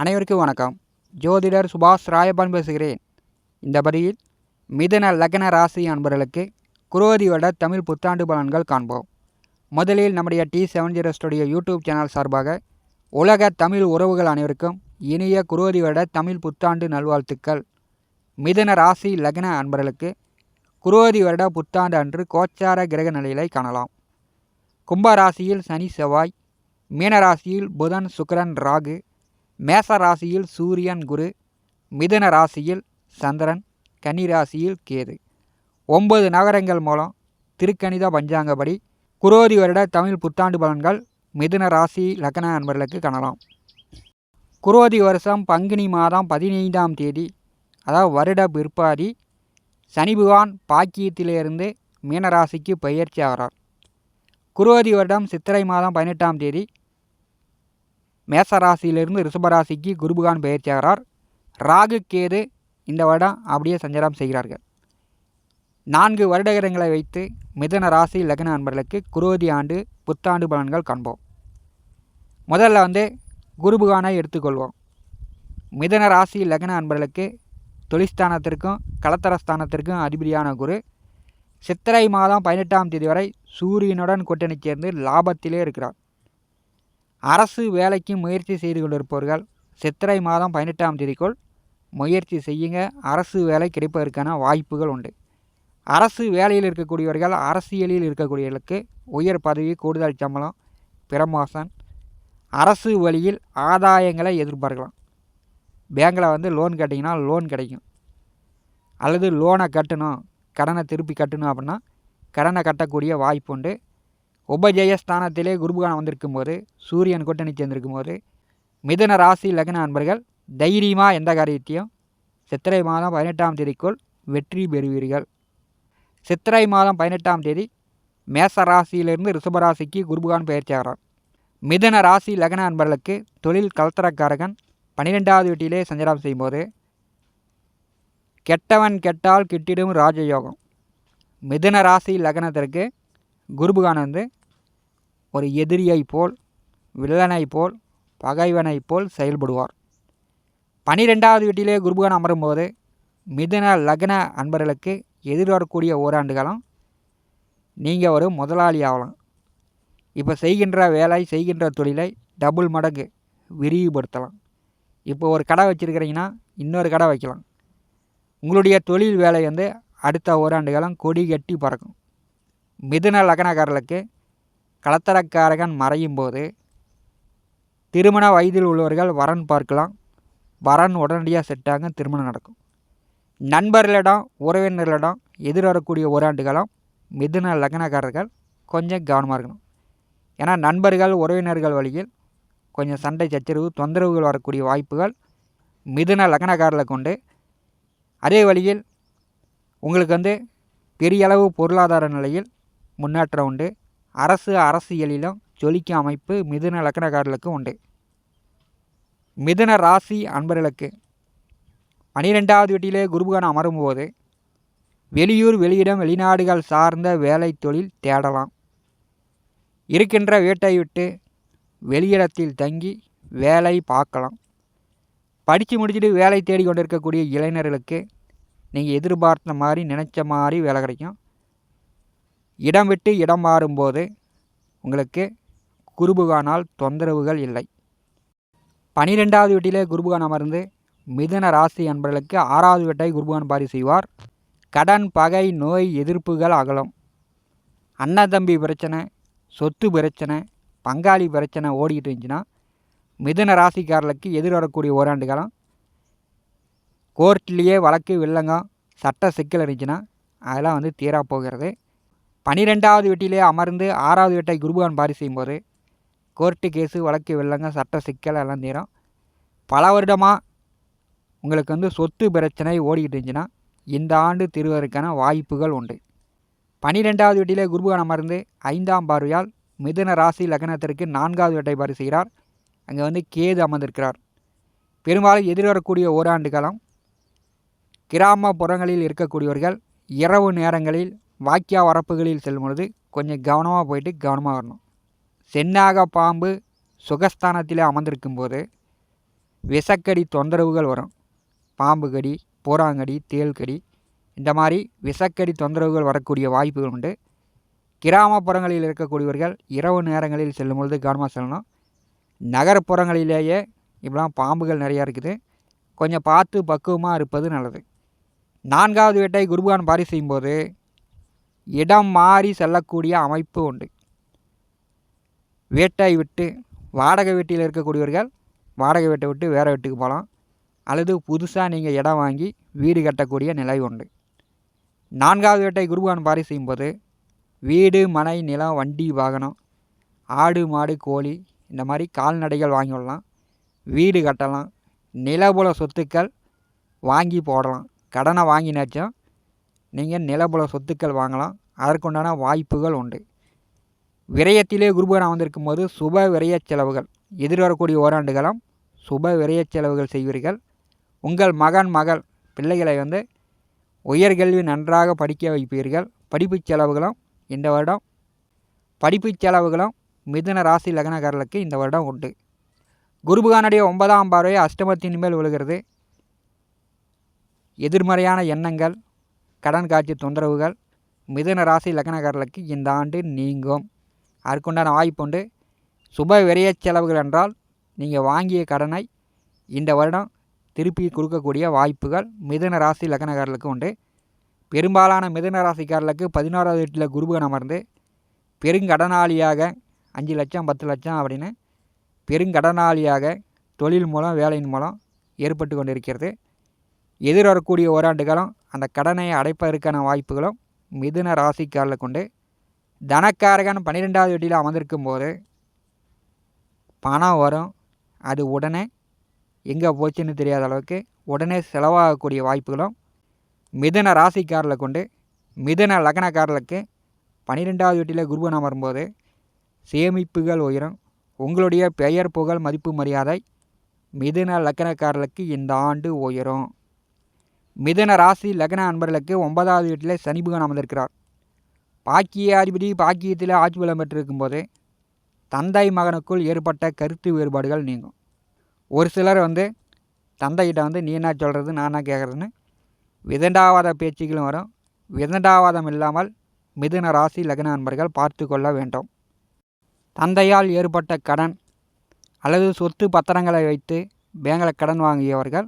அனைவருக்கும் வணக்கம். ஜோதிடர் சுபாஷ் ராயபான் பேசுகிறேன். இந்த பதிவில் மிதன லக்ன ராசி அன்பர்களுக்கு குரோதி வருட தமிழ் புத்தாண்டு பலன்கள் காண்போம். முதலில் நம்முடைய T seven zero studio YouTube channel சார்பாக உலக தமிழ் உறவுகள் அனைவருக்கும் இனிய குரோதி வருட தமிழ் புத்தாண்டு நல்வாழ்த்துக்கள். மிதன ராசி லக்ன அன்பர்களுக்கு குரோதி வருட புத்தாண்டு அன்று கோச்சார கிரக நிலையை காணலாம். கும்ப ராசியில் சனி செவ்வாய் மீன ராசியில் புதன் சுக்கரன் ராகு மேச ராசியில் சூரியன் குரு மிதுன ராசியில் சந்திரன் கன்னி ராசியில் கேது. ஒன்பது நகரங்கள் மூலம் திருக்கணித பஞ்சாங்கப்படி குரோதி வருட தமிழ் புத்தாண்டு பலன்கள் மிதுன ராசி லக்ன நண்பர்களுக்கு காணலாம். குரோதி வருஷம் பங்குனி மாதம் பதினைந்தாம் தேதி அதாவது வருட பிற்பாதி சனி பகவான் பாக்கியத்திலிருந்து மீனராசிக்கு பெயர்ச்சி ஆகிறார். குரோதி வருடம் சித்திரை மாதம் பதினெட்டாம் தேதி மேசராசியிலிருந்து ரிஷபராசிக்கு குருபகான் பெயர்ச்சியாகிறார் ராகு கேது இந்த வருடம் அப்படியே சஞ்சாரம் செய்கிறார்கள். நான்கு வருடகரங்களை வைத்து மிதன ராசி லக்ன அன்பர்களுக்கு குரோதி ஆண்டு புத்தாண்டு பலன்கள் காண்போம். முதல்ல வந்து குருபகானை எடுத்துக்கொள்வோம். மிதன ராசி லக்ன அன்பர்களுக்கு தொழிற்ஸ்தானத்திற்கும் கலத்தரஸ்தானத்திற்கும் அதிபதியான குரு. சித்திரை மாதம் பதினெட்டாம் தேதி வரை சூரியனுடன் கூட்டணி சேர்ந்து லாபத்திலே இருக்கிறார். அரசு வேலைக்கு முயற்சி செய்து கொண்டிருப்பவர்கள் சித்திரை மாதம் பதினெட்டாம் தேதிக்குள் முயற்சி செய்யுங்க. அரசு வேலை கிடைப்பதற்கான வாய்ப்புகள் உண்டு. அரசு வேலையில் இருக்கக்கூடியவர்கள் அரசியலில் இருக்கக்கூடியவர்களுக்கு உயர் பதவி கூடுதல் சம்பளம் பிரமோசன் அரசு வழியில் ஆதாயங்களை எதிர்பார்க்கலாம். பேங்கில் வந்து லோன் கேட்டிங்கன்னா லோன் கிடைக்கும். அல்லது லோனை கட்டணும் கடனை திருப்பி கட்டணும் அப்படின்னா கடனை கட்டக்கூடிய வாய்ப்பு உண்டு. உபஜயஸ்தானத்திலே குருபுகானம் வந்திருக்கும் போது சூரியன் கூட்டணி சேர்ந்திருக்கும் போது மிதன ராசி லக்ன அன்பர்கள் தைரியமாக எந்த காரியத்தையும் சித்திரை மாதம் பதினெட்டாம் தேதிக்குள் வெற்றி பெறுவீர்கள். சித்திரை மாதம் பதினெட்டாம் தேதி மேச ராசியிலிருந்து ரிஷபராசிக்கு குருபுகான் பயிற்சி ஆகிறார். மிதன ராசி லக்ன அன்பர்களுக்கு தொழில் கலத்தரக்காரகன் பன்னிரெண்டாவது வீட்டிலே சஞ்சாரம் செய்யும்போது கெட்டவன் கெட்டால் கிட்டிடும் ராஜயோகம். மிதுன ராசி லக்னத்திற்கு குருபுகான் வந்து ஒரு எதிரியைப் போல் வில்லனைப் போல் பகைவனைப் போல் செயல்படுவார். பனிரெண்டாவது வீட்டிலே குருபகான் அமரும்போது மிதுன லக்ன அன்பர்களுக்கு எதிர்வரக்கூடிய ஓராண்டு காலம் நீங்கள் ஒரு முதலாளி ஆகலாம். இப்போ செய்கின்ற வேலை செய்கின்ற தொழிலை டபுள் மடங்கு விரிவுபடுத்தலாம். இப்போ ஒரு கடை வச்சுருக்கிறீங்கன்னா இன்னொரு கடை வைக்கலாம். உங்களுடைய தொழில் வேலை வந்து அடுத்த ஓராண்டு காலம் கொடி கட்டி பறக்கும். மிதுன லக்னக்காரர்களுக்கு கலத்தரக்காரகன் மறையும் போது திருமண வயதில் உள்ளவர்கள் வரன் பார்க்கலாம். வரன் உடனடியாக செட்டாக திருமணம் நடக்கும். நண்பர்களிடம் உறவினர்களிடம் எதிர்வரக்கூடிய ஓராண்டுகளும் மிதுன லக்னக்காரர்கள் கொஞ்சம் கவனமாக இருக்கணும். ஏன்னா நண்பர்கள் உறவினர்கள் வழியில் கொஞ்சம் சண்டை சச்சரவு தொந்தரவுகள் வரக்கூடிய வாய்ப்புகள் மிதுன லக்னக்காரர்களை கொண்டு அதே வழியில் உங்களுக்கு வந்து பெரிய அளவு பொருளாதார நிலையில் முன்னேற்றம் உண்டு. அரசு அரசியலிலும் ஜொலிக்க அமைப்பு மிதுன லக்னக்காரர்களுக்கு உண்டு. மிதுன ராசி அன்பர்களுக்கு. பனிரெண்டாவது வீட்டிலே குருபகான் அமரும்போது வெளியூர் வெளியிடம் வெளிநாடுகள் சார்ந்த வேலை தொழில் தேடலாம். இருக்கின்ற வீட்டை விட்டு வெளியிடத்தில் தங்கி வேலை பார்க்கலாம். படித்து முடிச்சுட்டு வேலை தேடி கொண்டிருக்கக்கூடிய இளைஞர்களுக்கு நீங்கள் எதிர்பார்த்த மாதிரி நினச்ச மாதிரி வேலை கிடைக்கும். இடம் விட்டு இடம் மாறும்போது உங்களுக்கு குருபுகானால் தொந்தரவுகள் இல்லை. பனிரெண்டாவது வீட்டிலே குருபுகான் அமர்ந்து மிதன ராசி அன்பர்களுக்கு ஆறாவது வீட்டை குருபுகான் பாரி செய்வார். கடன் பகை நோய் எதிர்ப்புகள் அகலும். அண்ணன் பிரச்சனை சொத்து பிரச்சனை பங்காளி பிரச்சனை ஓடிக்கிட்டு இருந்துச்சுன்னா மிதுன ராசிக்காரர்களுக்கு எதிர்வரக்கூடிய ஓராண்டு காலம். கோர்ட்லேயே வழக்கு வில்லங்கம் சட்ட சிக்கல் இருந்துச்சுன்னா அதெல்லாம் வந்து தீரா போகிறது. பனிரெண்டாவது வீட்டிலே அமர்ந்து ஆறாவது வெட்டை குருபகான் பாரி செய்யும்போது கோர்ட்டு கேஸு வழக்கு வெள்ளங்க சட்ட சிக்கல் எல்லாம் தீரும். பல வருடமாக உங்களுக்கு வந்து சொத்து பிரச்சனை ஓடிக்கிட்டு இருந்துச்சுன்னா இந்த ஆண்டு திருவதற்கான வாய்ப்புகள் உண்டு. பனிரெண்டாவது வெட்டியிலே குருபகான் அமர்ந்து ஐந்தாம் பார்வையால் மிதுன ராசி லக்னத்திற்கு நான்காவது வேட்டை பாரி செய்கிறார். அங்கே வந்து கேது அமர்ந்திருக்கிறார். பெரும்பாலும் எதிர்வரக்கூடிய ஓராண்டு காலம் கிராமப்புறங்களில் இருக்கக்கூடியவர்கள் இரவு நேரங்களில் வாக்கியா வரப்புகளில் செல்லும் பொழுது கொஞ்சம் கவனமாக போயிட்டு கவனமாக வரணும். சென்னாக பாம்பு சுகஸ்தானத்தில் அமர்ந்திருக்கும் போது விஷக்கடி தொந்தரவுகள் வரும். பாம்பு கடி பூராங்கடி தேள்கடி இந்த மாதிரி விஷக்கடி தொந்தரவுகள் வரக்கூடிய வாய்ப்புகள் உண்டு. கிராமப்புறங்களில் இருக்கக்கூடியவர்கள் இரவு நேரங்களில் செல்லும் பொழுது கவனமாக செல்லணும். நகரப்புறங்களிலேயே இப்படிலாம் பாம்புகள் நிறையா இருக்குது. கொஞ்சம் பார்த்து பக்குவமாக இருப்பது நல்லது. நான்காவது வீட்டை குருபான் பாரி செய்யும்போது இடம் மாறி செல்லக்கூடிய அமைப்பு உண்டு. வீட்டை விட்டு வாடகை வீட்டில் இருக்கக்கூடியவர்கள் வாடகை வீட்டை விட்டு வேறு வீட்டுக்கு போகலாம். அல்லது புதுசாக நீங்கள் இடம் வாங்கி வீடு கட்டக்கூடிய நிலை உண்டு. நான்காவது வீட்டை குருபான் பாரி செய்யும்போது வீடு மனை நிலம் வண்டி வாகனம் ஆடு மாடு கோழி இந்த மாதிரி கால்நடைகள் வாங்கி விடலாம். வீடு கட்டலாம். நிலபுல சொத்துக்கள் வாங்கி போடலாம். கடனை வாங்கினாச்சும் நீங்கள் நிலபுல சொத்துக்கள் வாங்கலாம். அதற்குண்டான வாய்ப்புகள் உண்டு. விரயத்திலே குருபகன் வந்திருக்கும் போது சுப விரய செலவுகள். எதிர்வரக்கூடிய ஓராண்டுகளும் சுப விரய செலவுகள் செய்வீர்கள். உங்கள் மகன் மகள் பிள்ளைகளை வந்து உயர்கல்வி நன்றாக படிக்க வைப்பீர்கள். படிப்பு செலவுகளும் இந்த வருடம் படிப்பு செலவுகளும் மிதுன ராசி லக்னக்காரர்களுக்கு இந்த வருடம் உண்டு. குருபகானுடைய ஒன்பதாம் பார்வை அஷ்டமத்தின் மேல் விழுகிறது. எதிர்மறையான எண்ணங்கள் கடன் காட்சி தொந்தரவுகள் மிதுன ராசி லக்னக்காரர்களுக்கு இந்த ஆண்டு நீங்கும். அதற்குண்டான வாய்ப்புண்டு சுப விரைய செலவுகள் என்றால் நீங்கள் வாங்கிய கடனை இந்த வருடம் திருப்பி கொடுக்கக்கூடிய வாய்ப்புகள் மிதுன ராசி லக்னக்காரர்களுக்கு உண்டு. பெரும்பாலான மிதுன ராசிக்காரர்களுக்கு பதினோராவது வீட்டில் குருபகன் அமர்ந்து பெருங்கடனாளியாக அஞ்சு லட்சம் பத்து லட்சம் அப்படின்னு பெருங்கடனாளியாக தொழில் மூலம் வேலையின் மூலம் ஏற்பட்டு கொண்டிருக்கிறது. எதிர்வரக்கூடிய ஓராண்டு காலம் அந்த கடனை அடைப்பதற்கான வாய்ப்புகளும் மிதுன ராசிக்காரில் கொண்டு தனக்காரகன் பன்னிரெண்டாவது வீட்டில் அமர்ந்திருக்கும் போது பணம் வரும். அது உடனே எங்கே போச்சுன்னு தெரியாத அளவுக்கு உடனே செலவாகக்கூடிய வாய்ப்புகளும் மிதுன ராசிக்காரில் கொண்டு மிதுன லக்னக்காரர்களுக்கு பன்னிரெண்டாவது வீட்டில் குருபன் அமரும்போது சேமிப்புகள் உயரும். உங்களுடைய பெயர் புகழ் மதிப்பு மரியாதை மிதுன லக்னக்காரர்களுக்கு இந்த ஆண்டு உயரும். மிதுன ராசி லக்ன அன்பர்களுக்கு ஒன்பதாவது வீட்டில் சனி புகன் அமர்ந்திருக்கிறார். பாக்கிய அதிபதி பாக்கியத்தில் ஆட்சி பலம் பெற்றிருக்கும் போது தந்தை மகனுக்குள் ஏற்பட்ட கருத்து வேறுபாடுகள் நீங்கும். ஒரு சிலர் வந்து தந்தைகிட்ட வந்து நீ என்ன சொல்கிறது நான் என்ன கேட்குறதுன்னு? விதண்டாவாத பேச்சுகளும் வரும். விதண்டாவாதம் இல்லாமல் மிதுன ராசி லக்ன அன்பர்கள் பார்த்து கொள்ள வேண்டும். தந்தையால் ஏற்பட்ட கடன் அல்லது சொத்து பத்திரங்களை வைத்து பேங்கில் கடன் வாங்கியவர்கள்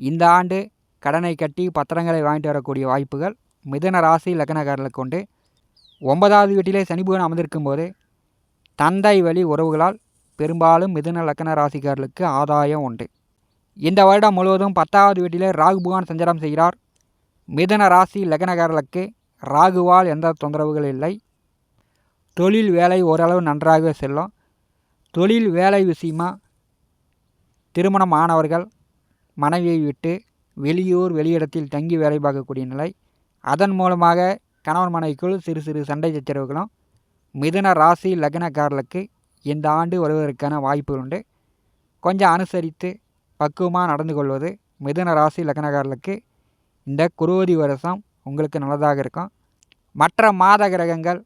இந்த ஆண்டு கடனை கட்டி பத்திரங்களை வாங்கிட்டு வரக்கூடிய வாய்ப்புகள் மிதன ராசி லக்னக்காரர்களுக்கு உண்டு. ஒன்பதாவது வீட்டிலே சனிபுகன் அமர்ந்திருக்கும் போது தந்தை வழி உறவுகளால் பெரும்பாலும் மிதுன லக்கண ராசிக்காரர்களுக்கு ஆதாயம் உண்டு. இந்த வருடம் முழுவதும் பத்தாவது வீட்டிலே ராகு புகான் சஞ்சாரம் செய்கிறார். மிதுன ராசி லக்னக்காரர்களுக்கு ராகுவால் எந்த தொந்தரவுகள் இல்லை. தொழில் வேலை ஓரளவு நன்றாக செல்லும். தொழில் வேலை விஷயமா திருமணம் ஆனவர்கள் மனைவியை விட்டு வெளியூர் வெளியிடத்தில் தங்கி வேலை பார்க்கக்கூடிய நிலை. அதன் மூலமாக கணவன் மனைவிக்குள் சிறு சிறு சண்டை சச்சரவுகளும் மிதுன ராசி லக்னக்காரர்களுக்கு இந்த ஆண்டு வருவதற்கான வாய்ப்புகள் உண்டு. கொஞ்சம் அனுசரித்து பக்குவமாக நடந்து கொள்வது மிதுன ராசி லக்னக்காரர்களுக்கு இந்த குருவதி வருஷம் உங்களுக்கு நல்லதாக இருக்கும். மற்ற மாத கிரகங்கள்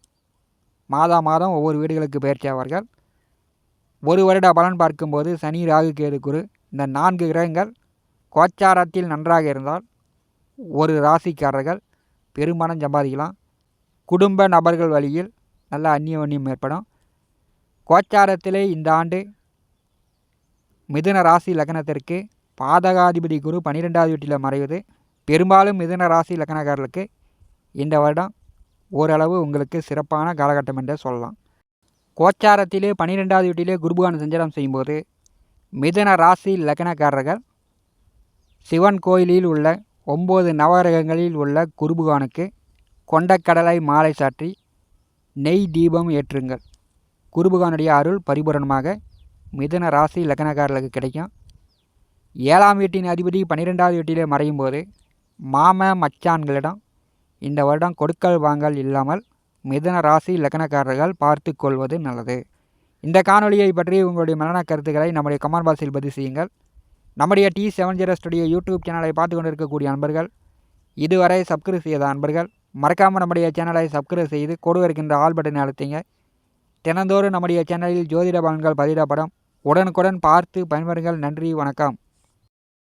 மாதா மாதம் ஒவ்வொரு வீடுகளுக்கு பயிற்சி ஆவார்கள். ஒரு வருட பலன் பார்க்கும்போது சனி ராகு கேது குரு இந்த நான்கு கிரகங்கள் கோச்சாரத்தில் நன்றாக இருந்தால் ஒரு ராசிக்காரர்கள் பெரும்பணம் சம்பாதிக்கலாம். குடும்ப நபர்கள் வழியில் நல்ல அந்நியவன்யம் ஏற்படும். கோச்சாரத்திலே இந்த ஆண்டு மிதுன ராசி லக்னத்திற்கு பாதகாதிபதி குரு பன்னிரெண்டாவது வீட்டில் மறைவது. பெரும்பாலும் மிதுன ராசி லக்னக்காரர்களுக்கு இந்த வருடம் ஓரளவு உங்களுக்கு சிறப்பான காலகட்டம் என்றே சொல்லலாம். கோச்சாரத்திலே பன்னிரெண்டாவது வீட்டிலே குருபகான சஞ்சாரம் செய்யும்போது மிதுன ராசி லக்னக்காரர்கள் சிவன் கோயிலில் உள்ள ஒம்பது நவகிரகங்களில் உள்ள குருபகானுக்கு கொண்டக்கடலை மாலை சாற்றி நெய் தீபம் ஏற்றுங்கள். குருபகானுடைய அருள் பரிபூரணமாக மிதுன ராசி லக்னக்காரர்களுக்கு கிடைக்கும். ஏழாம் வீட்டின் அதிபதி பன்னிரெண்டாவது வீட்டிலே மறையும் போது மாம மச்சான்களிடம் இந்த வருடம் கொடுக்கல் வாங்கல் இல்லாமல் மிதன ராசி லக்னக்காரர்கள் பார்த்து கொள்வது நல்லது. இந்த காணொலியை பற்றி உங்களுடைய மரண கருத்துக்களை நம்முடைய கமெண்ட் பாக்ஸில் பதிவு செய்யுங்கள். நம்முடைய T seven zero studio YouTube சேனலை பார்த்து கொண்டிருக்கக்கூடிய நண்பர்கள் இதுவரை சப்ஸ்கிரைப் செய்த நண்பர்கள் மறக்காமல் நம்முடைய சேனலை சப்ஸ்கிரைப் செய்து கொடு வருகின்ற ஆல் பட்டனை அழுத்திங்க. தினந்தோறும் நம்முடைய சேனலில் ஜோதிட பலன்கள் பதிவிடப்படும். உடனுக்குடன் பார்த்து பயன்பெறுங்கள். நன்றி வணக்கம்.